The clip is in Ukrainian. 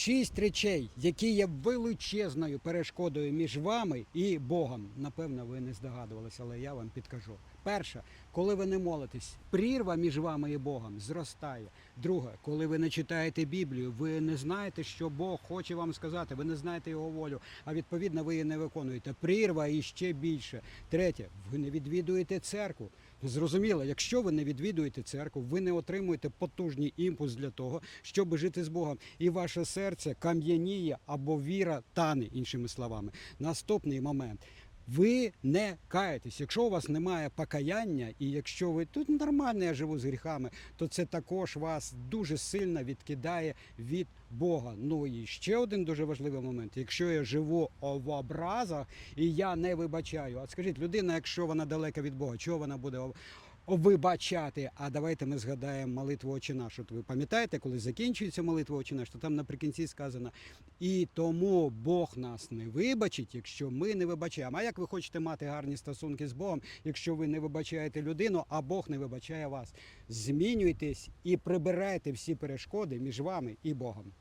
Шість речей, які є величезною перешкодою між вами і Богом. Напевно, ви не здогадувалися, але я вам підкажу. Перше, коли ви не молитесь, прірва між вами і Богом зростає. Друге, коли ви не читаєте Біблію, ви не знаєте, що Бог хоче вам сказати, ви не знаєте його волю, а відповідно ви її не виконуєте. Прірва і ще більше. Третє, ви не відвідуєте церкву. Зрозуміло, якщо ви не відвідуєте церкву, ви не отримуєте потужний імпульс для того, щоб жити з Богом, і ваше серце кам'яніє або віра тане, іншими словами. Наступний момент. Ви не каєтесь. Якщо у вас немає покаяння, і якщо ви тут нормально я живу з гріхами, то це також вас дуже сильно відкидає від Бога. Ну і ще один дуже важливий момент. Якщо я живу в образах і я не вибачаю, а скажіть, людина, якщо вона далека від Бога, чого вона буде вибачати? А давайте ми згадаємо молитву «Отче наш». От ви пам'ятаєте, коли закінчується молитва «Отче наш», то там наприкінці сказано і тому Бог нас не вибачить, якщо ми не вибачаємо. А як ви хочете мати гарні стосунки з Богом, якщо ви не вибачаєте людину, а Бог не вибачає вас? Змінюйтесь і прибирайте всі перешкоди між вами і Богом.